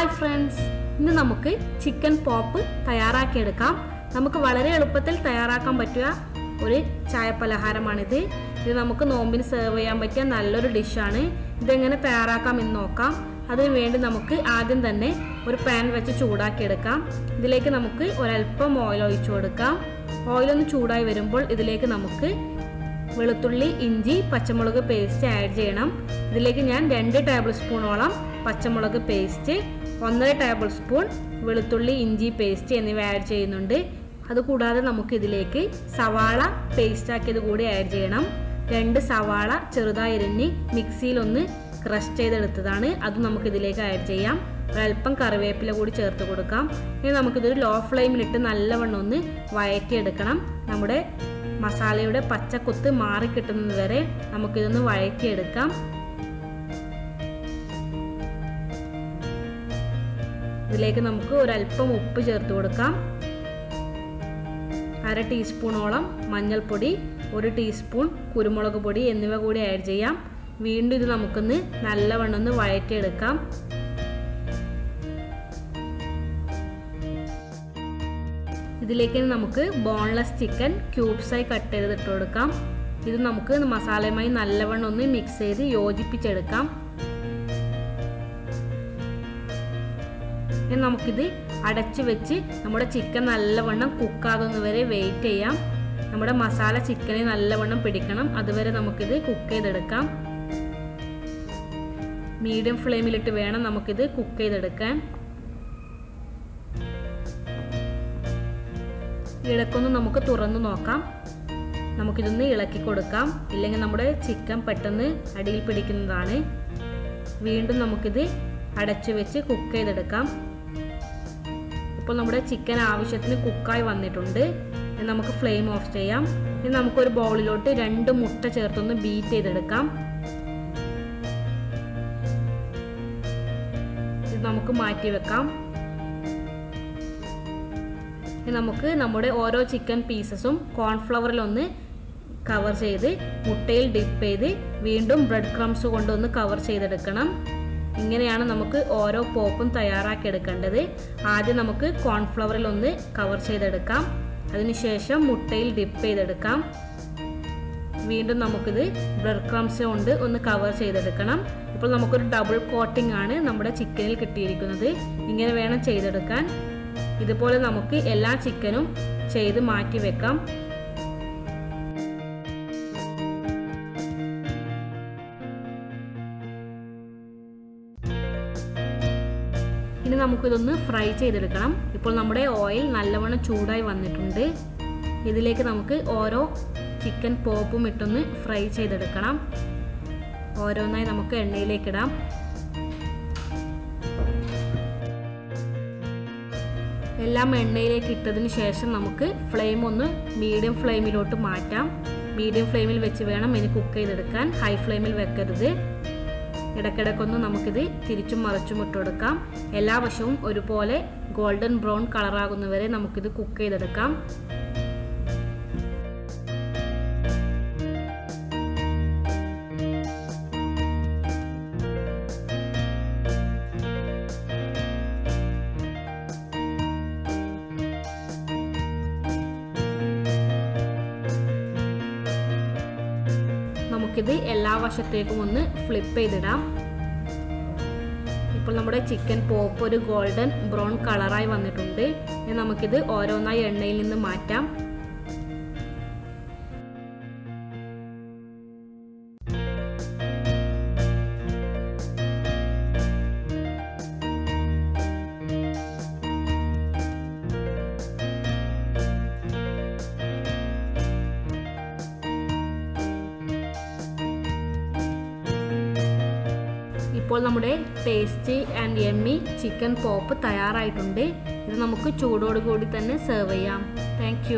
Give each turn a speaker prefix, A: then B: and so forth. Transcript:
A: Hi friends ഇന്ന് നമുക്ക് chicken pop തയ്യാറാക്കിയെടുക്കാം. നമുക്ക് വളരെ എളുപ്പത്തിൽ തയ്യാറാക്കാൻ പറ്റുക. ഒരു ചായ പലഹാരമാണിത് ഇത് നമുക്ക് നോമ്പിന് സെർവ് ചെയ്യാൻ പറ്റിയ നല്ലൊരു ഡിഷാണ് ഇതെങ്ങനെ തയ്യാറാക്കാം എന്ന് നോക്കാം. അതിന് വേണ്ടി നമുക്ക് ആദ്യം തന്നെ ഒരു പാൻ വെച്ച് ചൂടാക്കിയെടുക്കാം. ഇതിലേക്ക് നമുക്ക് ഒരല്പം ഓയിൽ ഒഴിച്ചു കൊടുക്കാം. ഓയിലൊന്ന് ചൂടായി വരുമ്പോൾ ഇതിലേക്ക് നമുക്ക് വെളുത്തുള്ളി ഇഞ്ചി പച്ചമുളക് പേസ്റ്റ് ആഡ് ചെയ്യണം. ഇതിലേക്ക് ഞാൻ രണ്ട് ടേബിൾ സ്പൂണോളം പച്ചമുളക് പേസ്റ്റ് ഒന്നര ടേബിൾ സ്പൂൺ വെളുത്തുള്ളി ഇഞ്ചി പേസ്റ്റ് എന്നിവ ആഡ് ചെയ്യുന്നുണ്ട്. അതുകൂടാതെ നമുക്ക് ഇതിലേക്ക് സവാള പേസ്റ്റ് ആക്കിയത് കൂടി ആഡ് ചെയ്യണം. രണ്ട് സവാള ചെറുതായി എരിഞ്ഞ് മിക്സിയിലൊന്ന് ക്രഷ് ചെയ്തെടുത്തതാണ്. അത് നമുക്ക് ഇതിലേക്ക് ആഡ് ചെയ്യാം. ഒരല്പം കറിവേപ്പില കൂടി ചേർത്ത് കൊടുക്കാം. ഇനി നമുക്കിതൊരു ലോ ഫ്ലെയിമിലിട്ട് നല്ലവണ്ണം ഒന്ന് വഴറ്റിയെടുക്കണം. നമ്മുടെ മസാലയുടെ പച്ചക്കുത്ത് മാറിക്കിട്ടുന്നത് വരെ നമുക്കിതൊന്ന് വഴറ്റിയെടുക്കാം. ഇതിലേക്ക് നമുക്ക് ഒരല്പം ഉപ്പ് ചേർത്ത് കൊടുക്കാം. അര ടീസ്പൂണോളം മഞ്ഞൾപ്പൊടി ഒരു ടീസ്പൂൺ കുരുമുളക് പൊടി എന്നിവ കൂടി ആഡ് ചെയ്യാം. വീണ്ടും ഇത് നമുക്കൊന്ന് നല്ലവണ്ണം ഒന്ന് വഴറ്റിയെടുക്കാം. ഇതിലേക്ക് നമുക്ക് ബോൺലെസ് ചിക്കൻ ക്യൂബ്സായി കട്ട് ചെയ്തിട്ട് കൊടുക്കാം. ഇത് നമുക്ക് മസാലയുമായി നല്ലവണ്ണം ഒന്ന് മിക്സ് ചെയ്ത് യോജിപ്പിച്ചെടുക്കാം. ഇനി നമുക്കിത് അടച്ചു വെച്ച് നമ്മുടെ ചിക്കൻ നല്ലവണ്ണം കുക്കാകുന്നത് വരെ വെയിറ്റ് ചെയ്യാം. നമ്മുടെ മസാല ചിക്കനെ നല്ലവണ്ണം പിടിക്കണം. അതുവരെ നമുക്കിത് കുക്ക് ചെയ്തെടുക്കാം. മീഡിയം ഫ്ലെയിമിലിട്ട് വേണം നമുക്കിത് കുക്ക് ചെയ്തെടുക്കാൻ. ഇളക്കൊന്ന് നമുക്ക് തുറന്നു നോക്കാം. നമുക്കിതൊന്ന് ഇളക്കി കൊടുക്കാം. ഇല്ലെങ്കിൽ നമ്മുടെ ചിക്കൻ പെട്ടെന്ന് അടിയിൽ പിടിക്കുന്നതാണ്. വീണ്ടും നമുക്കിത് അടച്ചു വെച്ച് കുക്ക് ചെയ്തെടുക്കാം. ഇപ്പോൾ നമ്മുടെ ചിക്കൻ ആവശ്യത്തിന് കുക്കായി വന്നിട്ടുണ്ട്. നമുക്ക് ഫ്ലെയിം ഓഫ് ചെയ്യാം. ഇനി നമുക്കൊരു ബൗളിലോട്ട് രണ്ട് മുട്ട ചേർത്തൊന്ന് ബീറ്റ് ചെയ്തെടുക്കാം. ഇത് നമുക്ക് മാറ്റി വെക്കാം. ഇനി നമുക്ക് നമ്മുടെ ഓരോ ചിക്കൻ പീസസും കോൺഫ്ലവറിൽ ഒന്ന് കവർ ചെയ്ത് മുട്ടയിൽ ഡിപ്പ് ചെയ്ത് വീണ്ടും ബ്രെഡ് ക്രംസ് കൊണ്ടൊന്ന് കവർ ചെയ്തെടുക്കണം. ഇങ്ങനെയാണ് നമുക്ക് ഓരോ പോപ്പും തയ്യാറാക്കി എടുക്കേണ്ടത് ആദ്യം നമുക്ക് കോൺഫ്ലവറിൽ ഒന്ന് കവർ ചെയ്തെടുക്കാം. അതിനുശേഷം മുട്ടയിൽ ഡിപ്പ് ചെയ്തെടുക്കാം. വീണ്ടും നമുക്കിത് ബ്രെഡ് ക്രംസ് കൊണ്ട് ഒന്ന് കവർ ചെയ്തെടുക്കണം. ഇപ്പോൾ നമുക്കൊരു ഡബിൾ കോട്ടിംഗ് ആണ് നമ്മുടെ ചിക്കനിൽ കിട്ടിയിരിക്കുന്നത്. ഇങ്ങനെ വേണം ചെയ്തെടുക്കാൻ. ഇതുപോലെ നമുക്ക് എല്ലാ ചിക്കനും ചെയ്ത് മാറ്റി വെക്കാം ഇനി നമുക്കിതൊന്ന് ഫ്രൈ ചെയ്തെടുക്കണം. ഇപ്പോൾ നമ്മുടെ ഓയിൽ നല്ലവണ്ണം ചൂടായി വന്നിട്ടുണ്ട്. ഇതിലേക്ക് നമുക്ക് ഓരോ ചിക്കൻ പോപ്പും ഇട്ടൊന്ന് ഫ്രൈ ചെയ്തെടുക്കണം. ഓരോന്നായി നമുക്ക് എണ്ണയിലേക്കിടാം എല്ലാം എണ്ണയിലേക്ക് ഇട്ടതിന് ശേഷം നമുക്ക് ഫ്ലെയിം ഒന്ന് മീഡിയം ഫ്ലെയിമിലോട്ട് മാറ്റാം. മീഡിയം ഫ്ലെയിമിൽ വെച്ച് വേണം ഇനി കുക്ക് ചെയ്തെടുക്കാൻ. ഹൈ ഫ്ലെയിമിൽ വെക്കരുത്. ഇടയ്ക്കിടയ്ക്കൊന്ന് നമുക്കിത് തിരിച്ചും മറിച്ചും ഇട്ട് കൊടുക്കാം എല്ലാ വശവും ഒരുപോലെ ഗോൾഡൻ ബ്രൗൺ കളറാകുന്നവരെ നമുക്കിത് കുക്ക് ചെയ്തെടുക്കാം. നമുക്കിത് എല്ലാ വശത്തേക്കും ഒന്ന് ഫ്ലിപ്പ് ചെയ്തിടാം. ഇപ്പോൾ നമ്മുടെ ചിക്കൻ പോപ്പ് ഒരു ഗോൾഡൻ ബ്രൗൺ കളറായി വന്നിട്ടുണ്ട്. നമുക്കിത് ഓരോന്നായി എണ്ണയിൽ നിന്ന് മാറ്റാം. ഇപ്പോൾ നമ്മുടെ tasty and yummy chicken pop തയ്യാറായിട്ടുണ്ട്. ഇത് നമുക്ക് ചൂടോടുകൂടി തന്നെ സെർവ് ചെയ്യാം. താങ്ക്